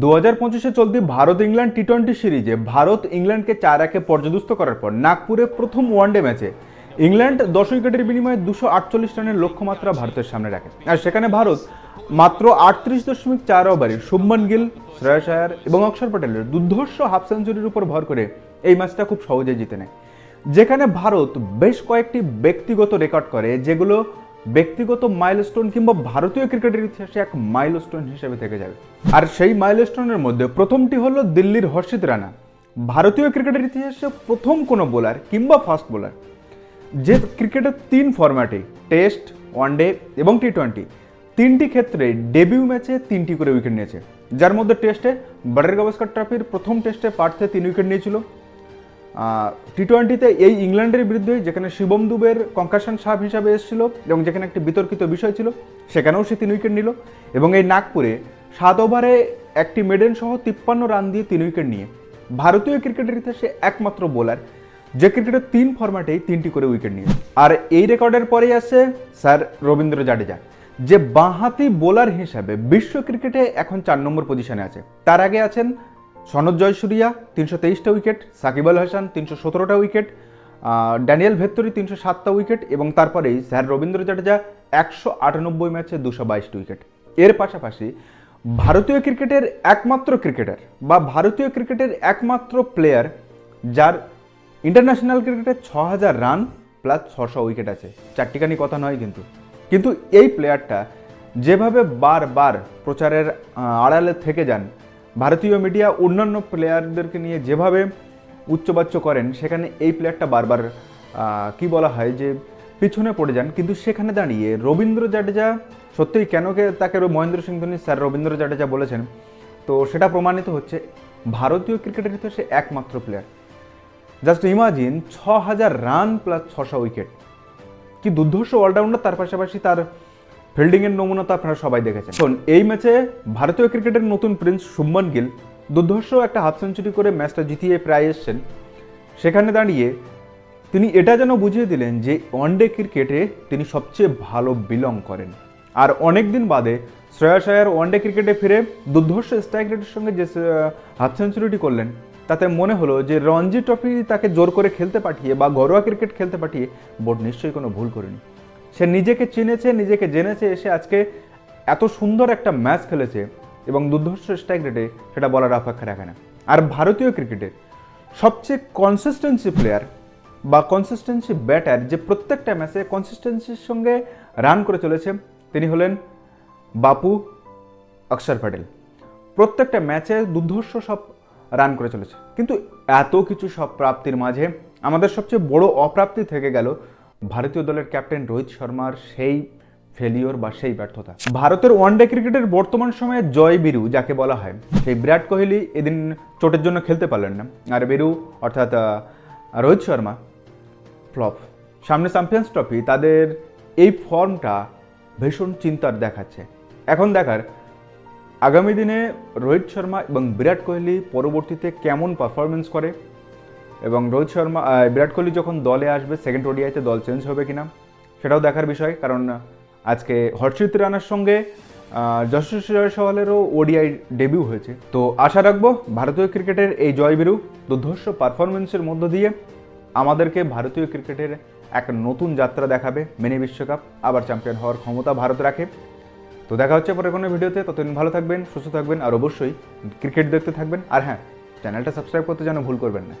দু হাজার পঁচিশে চলতি ভারত ইংল্যান্ড টি টোয়েন্টি সিরিজে ভারত ইংল্যান্ডকে চার একে পর্যদস্ত করার পর নাগপুরে প্রথম ওয়ানডে ম্যাচে ইংল্যান্ড দশ উইকেটের বিনিময়ে দুশো আটচল্লিশ রানের লক্ষ্যমাত্রা ভারতের সামনে রাখে। আর সেখানে ভারত মাত্র আটত্রিশ দশমিক চার ওভারে শুভমন গিল, শ্রেয়স আয়ার এবং অক্ষর প্যাটেলের দুর্ধর্ষ হাফ সেঞ্চুরির উপর ভর করে এই ম্যাচটা খুব সহজে জিতে নেয়। যেখানে ভারত বেশ কয়েকটি ব্যক্তিগত রেকর্ড করে, যেগুলো ব্যক্তিগত মাইলস্টোন কিংবা ভারতীয় ক্রিকেটের ইতিহাসে এক মাইলস্টোন হিসেবে থেকে যাবে। আর সেই মাইলস্টোনের মধ্যে প্রথমটি হলো দিল্লির হর্ষিত রানা, ভারতীয় ক্রিকেটের ইতিহাসে প্রথম কোনো বোলার কিংবা ফাস্ট বোলার যে ক্রিকেটের তিন ফরম্যাটে টেস্ট ওয়ানডে এবং টি টোয়েন্টি তিনটি ক্ষেত্রে ডেবিউ ম্যাচে তিনটি করে উইকেট নিয়েছে। যার মধ্যে টেস্টে বাটার গাভাস্কর ট্রফির প্রথম টেস্টে পার্থে তিন উইকেট নিয়েছিল। টি টোয়েন্টিতে এই ইংল্যান্ডের বিরুদ্ধে যেখানে শিবম দুবের কঙ্কাশন সাপ হিসাবে এসেছিল এবং যেখানে একটি বিতর্কিত বিষয় ছিল, সেখানেও সে তিন উইকেট নিল এবং এই নাগপুরে সাত ওভারে একটি মেডেন সহ তিপ্পান্ন রান দিয়ে তিন উইকেট নিয়ে। ভারতীয় ক্রিকেটের ইতিহাসে একমাত্র বোলার যে ক্রিকেটের তিন ফরম্যাটেই তিনটি করে উইকেট নিয়ে। আর এই রেকর্ডের পরেই আছে স্যার রবীন্দ্র জাডেজা, যে বাঁহাতি বোলার হিসাবে বিশ্ব ক্রিকেটে এখন চার নম্বর পজিশনে আছে। তার আগে আছেন সনদ জয়সুরিয়া, তিনশো তেইশটা উইকেট, সাকিব আল হাসান, তিনশো সতেরোটা উইকেট ড্যানিয়েল ভেত্তরি, তিনশো সাতটা উইকেট এবং তারপরেই স্যার রবীন্দ্র জাডেজা একশো আটানব্বই ম্যাচে দুশো বাইশটি উইকেট। এর পাশাপাশি ভারতীয় ক্রিকেটের একমাত্র ক্রিকেটার বা ভারতীয় ক্রিকেটের একমাত্র প্লেয়ার যার ইন্টারন্যাশনাল ক্রিকেটে ছ হাজার রান প্লাস ছশো উইকেট আছে। চারটিখানি কথা নয় কিন্তু। কিন্তু এই প্লেয়ারটা যেভাবে বারবার প্রচারের আড়ালে থেকে যান ভারতীয় মিডিয়া অন্যান্য প্লেয়ারদেরকে নিয়ে যেভাবে উচ্চবাচ্য করেন, সেখানে এই প্লেয়ারটা বারবার কি বলা হয় যে পিছনে পড়ে যান। কিন্তু সেখানে দাঁড়িয়ে রবীন্দ্র জাডেজা সত্যিই কেন তাকে মহেন্দ্র সিং ধোনি স্যার রবীন্দ্র জাডেজা বলেছেন? তো সেটা প্রমাণিত হচ্ছে, ভারতীয় ক্রিকেটের ইতিহাসে একমাত্র প্লেয়ার জাস্ট ইমাজিন ছ হাজার রান প্লাস ছশো উইকেট কি দুর্ধর্ষ অলরাউন্ডার তার পাশাপাশি তার ফিল্ডিংয়ের নমুনা তো আপনারা সবাই দেখেছেন। শোন, এই ম্যাচে ভারতীয় ক্রিকেটের নতুন প্রিন্স শুভমন গিল দুর্ধর্ষ একটা হাফ সেঞ্চুরি করে ম্যাচটা জিতিয়ে প্রায় এসছেন। সেখানে দাঁড়িয়ে তিনি এটা যেন বুঝিয়ে দিলেন যে ওয়ানডে ক্রিকেটে তিনি সবচেয়ে ভালো বিলং করেন। আর অনেক দিন বাদে শ্রেয়াস আয়ার ওয়ানডে ক্রিকেটে ফিরে দুর্ধর্ষ স্ট্রাইক রেটের সঙ্গে যে হাফ সেঞ্চুরিটি করলেন, তাতে মনে হলো যে রঞ্জি ট্রফি তাকে জোর করে খেলতে পাঠিয়ে বা ঘরোয়া ক্রিকেট খেলতে পাঠিয়ে বোর্ড নিশ্চয়ই কোনো ভুল করেনি। সে নিজেকে চিনেছে, নিজেকে জেনেছে, এসে আজকে এত সুন্দর একটা ম্যাচ খেলেছে এবং দুর্ধর্ষ স্ট্রাইক রেটে সেটা বলার অপেক্ষা রাখে না। আর ভারতীয় ক্রিকেটের সবচেয়ে কনসিস্টেন্সি প্লেয়ার বা কনসিস্টেন্সি ব্যাটার যে প্রত্যেকটা ম্যাচে কনসিস্টেন্সির সঙ্গে রান করে চলেছে, তিনি হলেন বাপু অক্ষর প্যাটেল। প্রত্যেকটা ম্যাচে দুর্ধর্ষ সব রান করে চলেছে। কিন্তু এত কিছু সব প্রাপ্তির মাঝে আমাদের সবচেয়ে বড় অপ্রাপ্তি থেকে গেল ভারতীয় দলের ক্যাপ্টেন রোহিত শর্মার সেই ফেলিওর বা সেই ব্যর্থতা। ভারতের ওয়ানডে ক্রিকেটের বর্তমান সময়ে জয় বিরু যাকে বলা হয়, সেই বিরাট কোহলি এদিন চোটের জন্য খেলতে পারলেন না। আর বিরু অর্থাৎ রোহিত শর্মা ফ্লপ সামনে চ্যাম্পিয়ন্স ট্রফি তাদের এই ফর্মটা ভীষণ চিন্তার দেখাচ্ছে। এখন দেখার, আগামী দিনে রোহিত শর্মা এবং বিরাট কোহলি পরবর্তীতে কেমন পারফরমেন্স করে এবং রোহিত শর্মা বিরাট কোহলি যখন দলে আসবে সেকেন্ড ওডিআইতে দল চেঞ্জ হবে কিনা, সেটাও দেখার বিষয়। কারণ আজকে হর্ষিত রানার সঙ্গে যশস্বী জয়সওয়ালেরও ওডিআই ডেবিউ হয়েছে। তো আশা রাখব ভারতীয় ক্রিকেটের এই জয়বিরু দুর্ধর্ষ পারফরমেন্সের মধ্য দিয়ে আমাদেরকে ভারতীয় ক্রিকেটের এক নতুন যাত্রা দেখাবে মিনি বিশ্বকাপ। আবার চ্যাম্পিয়ন হওয়ার ক্ষমতা ভারত রাখে। তো দেখা হচ্ছে পরে কোনো ভিডিওতে। ততদিন ভালো থাকবেন, সুস্থ থাকবেন, আর অবশ্যই ক্রিকেট দেখতে থাকবেন। আর হ্যাঁ চ্যানেলটা সাবস্ক্রাইব করতে যেন ভুল করবেন না।